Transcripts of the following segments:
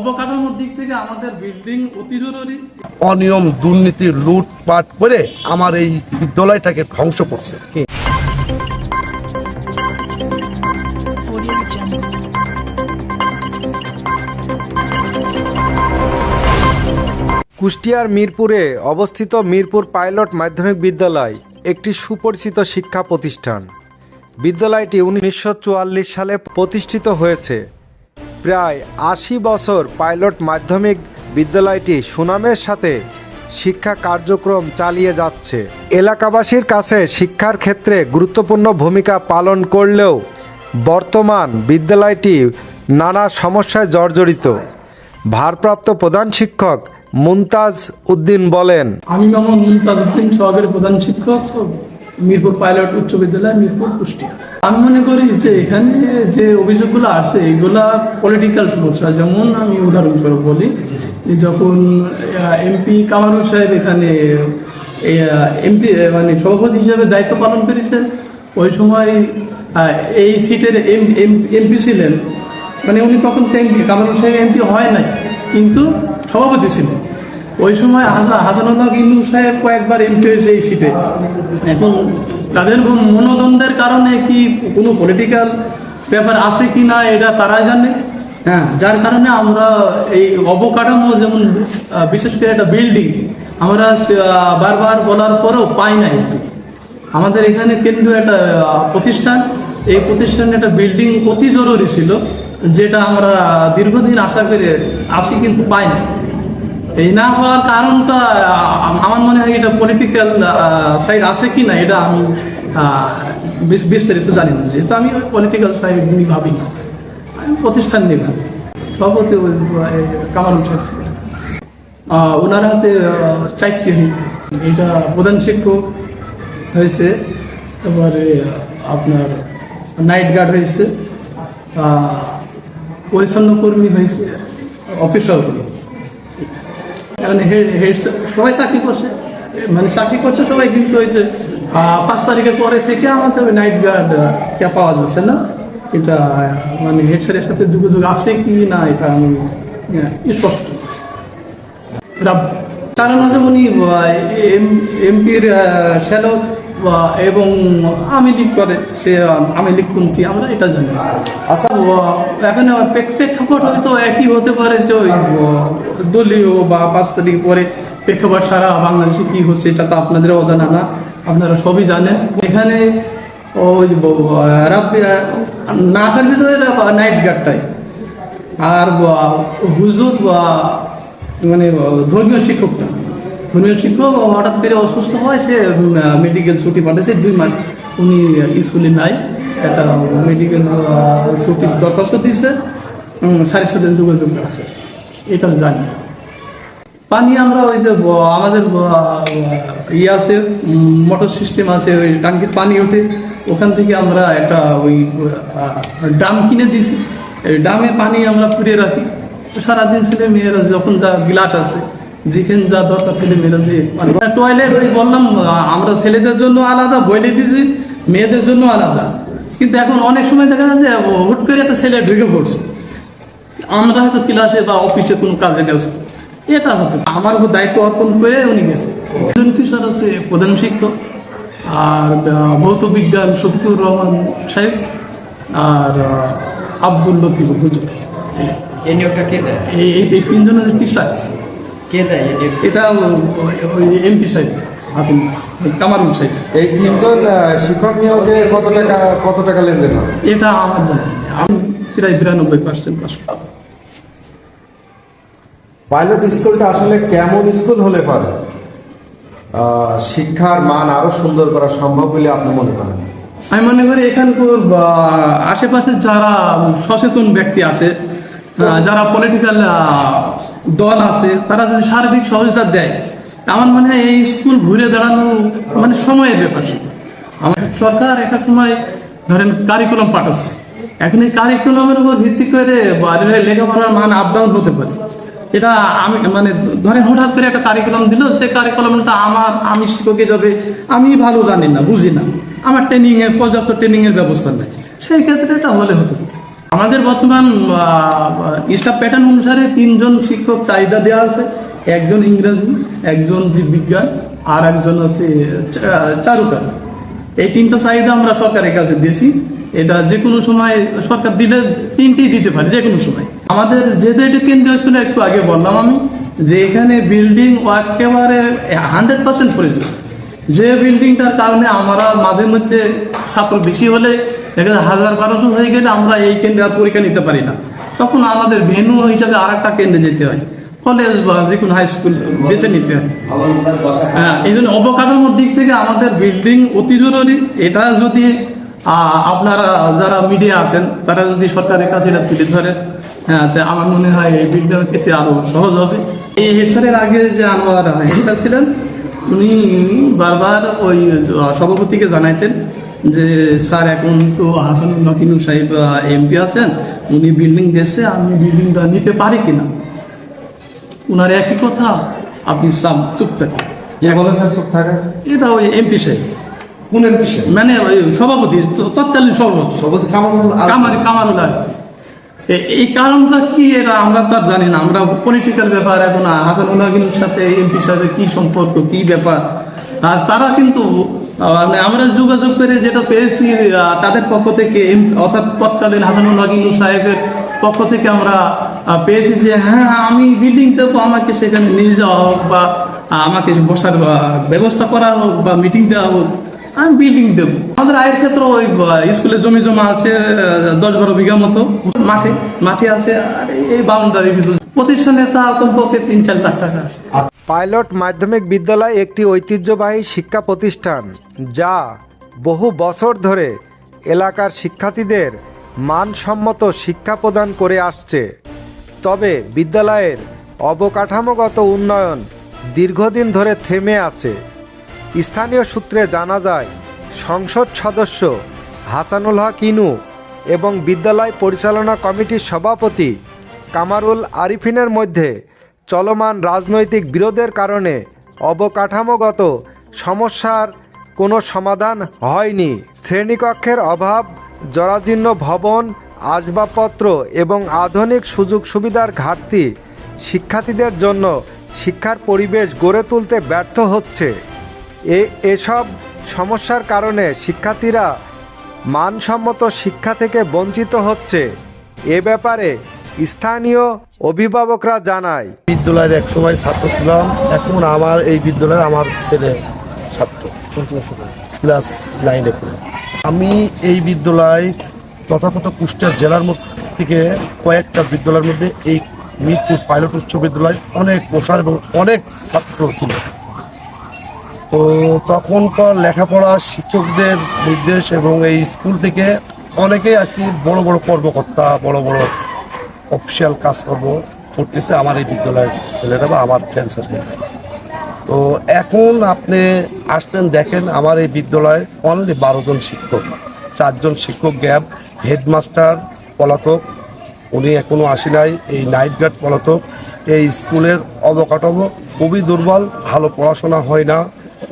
অবকাঠামোর দিক থেকে আমাদের বিল্ডিং অতি জরুরি। অনিয়ম দুর্নীতি লুটপাট করে আমার এই বিদ্যালয়টাকে ধ্বংস করছে। কুষ্টিয়ার মিরপুরে অবস্থিত মিরপুর পাইলট মাধ্যমিক বিদ্যালয় একটি সুপরিচিত শিক্ষা প্রতিষ্ঠান। বিদ্যালয়টি উনিশশো চুয়াল্লিশ সালে প্রতিষ্ঠিত হয়েছে। প্রায় আশি বছর পাইলট মাধ্যমিক বিদ্যালয়টি সুনামের সাথে শিক্ষা কার্যক্রম চালিয়ে যাচ্ছে। এলাকাবাসীর কাছে শিক্ষার ক্ষেত্রে গুরুত্বপূর্ণ ভূমিকা পালন করলেও বর্তমান বিদ্যালয়টি নানা সমস্যায় জর্জরিত। ভারপ্রাপ্ত প্রধান শিক্ষক মুমতাজ উদ্দিন বলেন, আমি মোহাম্মদ মুমতাজ উদ্দিন, সহকারী প্রধান শিক্ষক। মিরপুর পাইলট উচ্চ বিদ্যালয়, মিরপুর কুষ্টিয়া। আমি মনে করি যে এখানে যে অভিযোগগুলো আসছে, এগুলা পলিটিক্যাল সমস্যা যেমন আমি উদাহরণস্বরূপ বলি যখন এমপি কামারুল সাহেব এখানে এমপি মানে সভাপতি হিসাবে দায়িত্ব পালন করেছেন, ওই সময় এই সিটের এম এমপি ছিলেন। মানে উনি তখন এমপি কামারুল সাহেব এমপি হয় নাই, কিন্তু সভাপতি ছিলেন। ওই সময় হাসান- হাসানুল্লাহ ইন্দু সাহেব কয়েকবার এমপি হয়েছে এই সিটে এখন তাদের মনোদ্বন্দ্বের কারণে কি কোনো পলিটিক্যাল ব্যাপার আছে কি না, এটা তারাই জানে। হ্যাঁ যার কারণে আমরা এই অবকাঠামো যেমন বিশেষ করে একটা বিল্ডিং আমরা বারবার বলার পরেও পাই নাই আমাদের এখানে কেন্দ্রীয় একটা প্রতিষ্ঠান, এই প্রতিষ্ঠানে একটা বিল্ডিং অতি জরুরি ছিল, যেটা আমরা দীর্ঘদিন আশা করে আসি কিন্তু পাই না। এই না হওয়ার কারণটা আমার মনে হয় এটা পলিটিক্যাল সাইড আছে কি না এটা আমি বিস্তারিত জানি না। যেহেতু আমি ওই পলিটিক্যাল সাইড নিয়ে ভাবি না। আমি প্রতিষ্ঠান নিয়ে ভাবি। সভাপতি ওই, ছিলেন। ওনার হাতে চারটি হয়েছে। এটা প্রধান শিক্ষক হয়েছে। তারপরে আপনার নাইট গার্ড হয়েছে। পরিচ্ছন্ন কর্মী হয়েছে। অফিস সহকারী মানে সবাই চাকরি করছে। মানে চাকরি করছে সবাই, কিন্তু ওই যে পাঁচ তারিখের পরে থেকে আমাদের নাইট গার্ড পাওয়া যাচ্ছে না? এটা মানে হেড স্যারের সাথে যোগাযোগ আছে কি না, এটা আমি স্পষ্ট কারণ হচ্ছে উনি এমপির শ্যালক এবং আমি লিগ করে, সে আমি লিগ কুন্তি আমরা এটা জানি। আচ্ছা এখানে প্রেক- প্রেক্ষাপট হয়তো একই হতে পারে যে ওই দলীয় বা পাঁচ তারিখ পরে প্রেক্ষাপট সারা বাংলাদেশে কি হচ্ছে, এটা তো আপনাদের অজানা না, আপনারা সবই জানেন। এখানে ওই ব- না আসার ভিতরে নাইট গার্ডটাই। আর, বা- হুজুর বা মানে ধর্মীয় শিক্ষকটা। ধর্মীয় শিক্ষক হঠাৎ করে অসুস্থ হয়, সে মেডিকেল ছুটি পাঠাচ্ছে দুই মাস উনি স্কুলে নাই, একটা মেডিকেল ছুটির দরখাস্ত দিয়েছে স্যারের সাথে যোগাযোগ আছে এটা জানি। পানি আমরা ওই যে আমাদের ইয়ে আছে মোটর সিস্টেম আছে, ওই টাঙ্কির পানি ওঠে, ওখান থেকে আমরা একটা ওই ড্রাম কিনে দিছি ড্রামে পানি আমরা পুড়িয়ে রাখি। সারাদিন ছেলে মেয়েরা যখন যা গিলাস আছে যেখানে যা দরকার ছেলে মেয়েরা যে টয়লেট ওই বললাম আমরা ছেলেদের জন্য আলাদা বইলে দিয়েছি মেয়েদের জন্য আলাদা। কিন্তু এখন অনেক সময় দেখা যায় যে হুট করে একটা ছেলে ঢুকে পড়ছে। আমরা হয়তো ক্লাসে বা অফিসে কোনো কাজে গেছি এটা হতো আমার উপর দায়িত্ব অর্পণ করে উনি গেছে। একজন টিচার প্রধান শিক্ষক আর ভৌত বিজ্ঞান শফিকুর রহমান সাহেব আর আব্দুল লতিফ হুজুর এই নিয়োগটা কে দেয়? এই তিনজনের টিচার কে দেয় এটা এমপি সাহেব কামারুল সাহেব এই তিনজন শিক্ষক নিয়োগে কত টাকা কত টাকা লেনদেন হয় এটা আমার জানা আমি প্রায় বিরানব্বই পার্সেন্ট পাস পাইলট স্কুলটা আসলে কেমন স্কুল হলে পারে? আহ, শিক্ষার মান আরও সুন্দর করা সম্ভব বলে আপনি মনে করেন? আমি মনে করি এখানকার আশেপাশে যারা সচেতন ব্যক্তি আছে যারা পলিটিক্যাল দল আছে, তারা যদি সার্বিক সহযোগিতা দেয়, আমার মনে হয় এই স্কুল ঘুরে দাঁড়ানো মানে সময়ের ব্যাপার। আমার সরকার এক সময় ধরেন কারিকুলাম পাঠাচ্ছে। এখন এই কারিকুলামের উপর ভিত্তি করে লেখাপড়ার মান আপ ডাউন হতে পারে। এটা আমি মানে ধরেন হঠাৎ করে একটা কারিকুলাম দিল যে কারিকুলামটা আমার, আমি শিক্ষকে যাবে, আমি ভালো জানি না, বুঝি না। আমার ট্রেনিং এর পর্যাপ্ত ট্রেনিং এর ব্যবস্থা নেই। সেই ক্ষেত্রে এটা হলে হতো আমাদের বর্তমান স্টাফ প্যাটার্ন অনুসারে তিনজন শিক্ষক চাহিদা দেওয়া আছে। একজন ইংরেজি, একজন জীববিজ্ঞান আর একজন আছে চারুকার এই তিনটা চাহিদা আমরা সরকারের কাছে দিয়েছি। এটা যে কোনো সময় সরকার দিলে তিনটেই দিতে পারে যে কোনো সময়। আমাদের যেহেতু এটা কেন্দ্রীয় স্কুলে একটু আগে বললাম আমি, যে এখানে বিল্ডিং একেবারে হান্ড্রেড পার্সেন্ট প্রয়োজন যে বিল্ডিংটার কারণে আমরা মাঝে মধ্যে ছাত্র বেশি হলে এখানে হাজার বারোশো হয়ে গেলে আমরা এই কেন্দ্রে আর পরীক্ষা নিতে পারি না। তখন আমাদের ভেনু হিসাবে আর একটা কেন্দ্রে যেতে হয়। কলেজ বা যে কোনো হাই স্কুল বেছে নিতে হয়। হ্যাঁ এই জন্য অবকাঠামোর দিক থেকে আমাদের বিল্ডিং অতি জরুরি। এটা যদি আপনারা যারা মিডিয়া আছেন, তারা যদি সরকারের কাছে এটা তুলে ধরে হ্যাঁ তা আমার মনে হয় এই বিল্ডিং ক্ষেত্রে আরও সহজ হবে। এই হেড স্যারের আগে যে আনোয়ার হেড স্যার ছিলেন, উনি বারবার ওই সভাপতিকে জানাইতেন যে স্যার এখন তো হাসান নকিনু সাহেব এমপি আছেন উনি বিল্ডিং দিয়েছে আমি বিল্ডিংটা নিতে পারি কিনা? উনার একই কথা আপনি চুপ থাকেন। বলেছে চুপ থাকে এটা ওই এমপি সাহেব। কোন বিষয় মানে ওই সভাপতি তৎকালীন সভাপতি। সবুজ কামাল কামারুল এই কারণটা কি এটা আমরা তো জানি না। আমরা পলিটিক্যাল ব্যাপার এখন হাসানুল্লাহ কিন্তু সাথে এমপি সাহেবের কি সম্পর্ক কি ব্যাপার? আর তারা কিন্তু মানে আমরা যোগাযোগ করে যেটা পেয়েছি তাদের পক্ষ থেকে অর্থাৎ তৎকালীন হাসানুল্লাহ কিন্তু সাহেবের পক্ষ থেকে আমরা পেয়েছি যে হ্যাঁ আমি বিল্ডিং দেবো, আমাকে সেখানে নিয়ে যাওয়া হোক বা আমাকে বসার ব্যবস্থা করা হোক বা মিটিং দেওয়া হোক, আমি বিল্ডিং দেবো। আমাদের আয়ের ক্ষেত্রে ওই স্কুলে জমি জমা আছে দশ বারো বিঘা মতো। মাঠে মাঠে আছে, আর, এই বাউন্ডারি ভিতরে পাইলট মাধ্যমিক বিদ্যালয় একটি ঐতিহ্যবাহী শিক্ষা প্রতিষ্ঠান, যা বহু বছর ধরে এলাকার শিক্ষার্থীদের মানসম্মত শিক্ষা প্রদান করে আসছে। তবে বিদ্যালয়ের অবকাঠামোগত উন্নয়ন দীর্ঘদিন ধরে থেমে আছে। স্থানীয় সূত্রে জানা যায়, সংসদ সদস্য হাসানুল হক ইনু এবং বিদ্যালয় পরিচালনা কমিটির সভাপতি কামারুল আরিফিনের মধ্যে চলমান রাজনৈতিক বিরোধের কারণে অবকাঠামোগত সমস্যার কোনো সমাধান হয়নি। শ্রেণীকক্ষের অভাব, জরাজীর্ণ ভবন, আসবাবপত্র এবং আধুনিক সুযোগ সুবিধার ঘাটতি শিক্ষার্থীদের জন্য শিক্ষার পরিবেশ গড়ে তুলতে ব্যর্থ হচ্ছে। এ, এসব সমস্যার কারণে শিক্ষার্থীরা মানসম্মত শিক্ষা থেকে বঞ্চিত হচ্ছে। এ ব্যাপারে স্থানীয় অভিভাবকরা জানায়। বিদ্যালয়ের এক সময় ছাত্র ছিলাম। এখন আমার এই বিদ্যালয়ে আমার ছেলে ছাত্র। ক্লাস নাইনে পড়ে? আমি এই বিদ্যালয় তথাকথ কুষ্টিয়া জেলার থেকে কয়েকটা বিদ্যালয়ের মধ্যে এই মিরপুর পাইলট উচ্চ বিদ্যালয় অনেক প্রসার এবং অনেক ছাত্র ছিল। তো তখনকার লেখাপড়া শিক্ষকদের নির্দেশ এবং এই স্কুল থেকে অনেকেই আজকে বড় বড় কর্মকর্তা, বড় বড় অফিসিয়াল কাজকর্ম করতেছে আমার এই বিদ্যালয়ের ছেলেরা বা আমার ফ্রেন্ড তো এখন আপনি আসছেন, দেখেন আমার এই বিদ্যালয়ে অনলি বারো জন শিক্ষক চারজন শিক্ষক গ্যাপ হেডমাস্টার পলাতক, উনি এখনও আসি নাই, এই নাইট গার্ড পলাতক। এই স্কুলের অবকাঠামো খুবই দুর্বল, ভালো পড়াশোনা হয় না,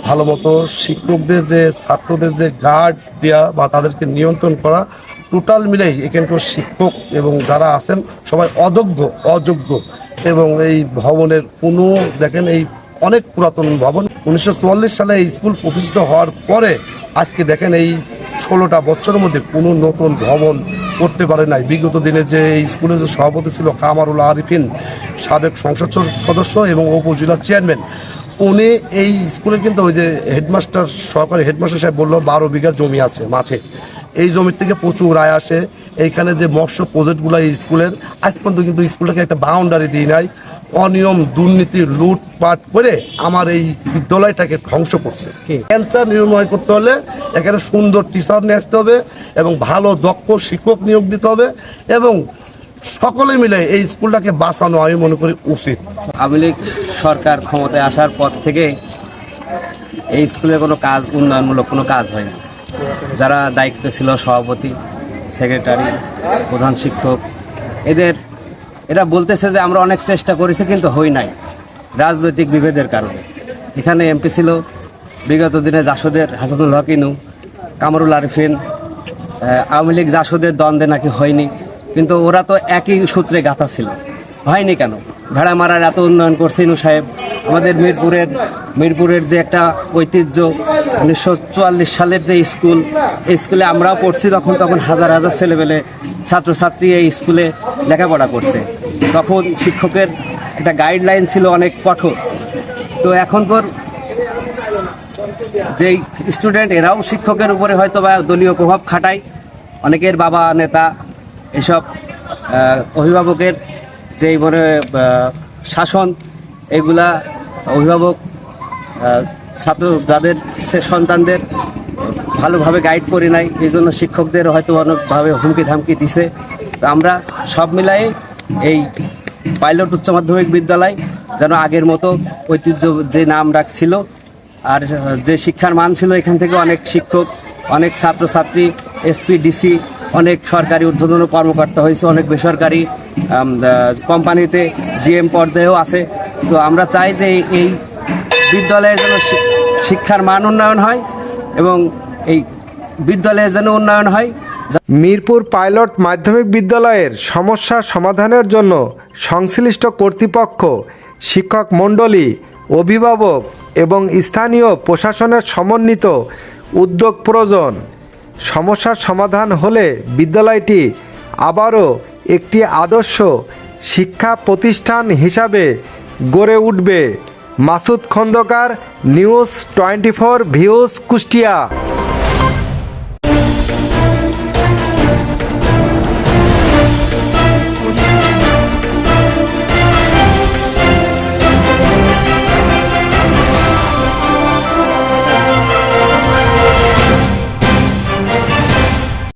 ভালো মতো শিক্ষকদের যে, ছাত্রদের যে গার্ড দেওয়া বা তাদেরকে নিয়ন্ত্রণ করা টোটাল মিলেই এখানকার শিক্ষক এবং যারা আছেন, সবাই অযোগ্য অযোগ্য। এবং এই ভবনের কোনো, দেখেন এই অনেক পুরাতন ভবন। উনিশশো চুয়াল্লিশ সালে এই স্কুল প্রতিষ্ঠিত হওয়ার পরে আজকে দেখেন এই ষোলোটা বছরের মধ্যে কোনো নতুন ভবন করতে পারে নাই। বিগত দিনে যে এই স্কুলের যে সভাপতি ছিল কামারুল আরিফিন, সাবেক সংসদ সদস্য এবং উপজেলা চেয়ারম্যান, উনি এই স্কুলে কিন্তু ওই যে হেডমাস্টার সরকারি হেডমাস্টার সাহেব বলল, বারো বিঘা জমি আছে মাঠে। এই জমির থেকে প্রচুর আয় আসে। এইখানে যে মৎস্য প্রজেক্টগুলো এই স্কুলের আজ পর্যন্ত কিন্তু স্কুলটাকে একটা বাউন্ডারি দিই নাই। অনিয়ম দুর্নীতি লুটপাট করে আমার এই বিদ্যালয়টাকে ধ্বংস করছে। ক্যান্সার নির্ময় করতে হলে এখানে সুন্দর টিচার নিয়ে আসতে হবে এবং ভালো দক্ষ শিক্ষক নিয়োগ দিতে হবে এবং সকলে মিলে এই স্কুলটাকে বাঁচানো আমি মনে করি উচিত। আওয়ামী লীগ সরকার ক্ষমতায় আসার পর থেকে এই স্কুলে কোনো কাজ উন্নয়নমূলক কোনো কাজ হয়নি। যারা দায়িত্ব ছিল, সভাপতি, সেক্রেটারি, প্রধান শিক্ষক, এদের, এরা বলতেছে যে আমরা অনেক চেষ্টা করেছি কিন্তু হই নাই, রাজনৈতিক বিভেদের কারণে। এখানে এমপি ছিল, বিগত দিনে জাসদের, হাসানুল হক ইনু, কামরুল আরিফিন আওয়ামী লীগ জাসদের দ্বন্দ্বে নাকি হয়নি, কিন্তু ওরা তো একই সূত্রে গাঁথা ছিল। হয়নি কেন? ভেড়া মারার এত উন্নয়ন করছে ইনু সাহেব। আমাদের মিরপুরের মিরপুরের যে একটা ঐতিহ্য উনিশশো চুয়াল্লিশ সালের যে স্কুল স্কুলে আমরাও পড়ছি তখন তখন হাজার হাজার ছেলেবেলে ছাত্রছাত্রী এই স্কুলে লেখাপড়া করছে। তখন শিক্ষকের একটা গাইডলাইন ছিল অনেক কঠোর। তো এখন পর যেই স্টুডেন্ট এরাও শিক্ষকের উপরে হয়তো বা দলীয় প্রভাব খাটায়। অনেকের বাবা, নেতা, এসব অভিভাবকের যেই মানে শাসন, এগুলা অভিভাবক ছাত্র যাদের সন্তানদের ভালোভাবে গাইড করে নাই, এই জন্য শিক্ষকদের হয়তো অনেকভাবে হুমকি ধামকি দিছে। তো আমরা সব মিলাই এই পাইলট উচ্চ মাধ্যমিক বিদ্যালয় যেন আগের মতো ঐতিহ্য যে নাম ডাকছিল আর যে শিক্ষার মান ছিল এখান থেকে অনেক শিক্ষক, অনেক ছাত্রছাত্রী, এসপি, ডিসি, অনেক সরকারি ঊর্ধ্বতন কর্মকর্তা হয়েছে, অনেক বেসরকারি কোম্পানিতে জিএম পর্যায়েও আছে। তো আমরা চাই যে এই- বিদ্যালয়ের যেন শিক্ষার মান উন্নয়ন হয় এবং এই বিদ্যালয়ের যেন উন্নয়ন হয়। মিরপুর পাইলট মাধ্যমিক বিদ্যালয়ের সমস্যা সমাধানের জন্য সংশ্লিষ্ট কর্তৃপক্ষ, শিক্ষক মণ্ডলী, অভিভাবক এবং স্থানীয় প্রশাসনের সমন্বিত উদ্যোগ প্রয়োজন। সমস্যার সমাধান হলে বিদ্যালয়টি আবারও একটি আদর্শ শিক্ষা প্রতিষ্ঠান হিসাবে গড়ে উঠবে। Masud Khandaker news twenty four views Kushtia.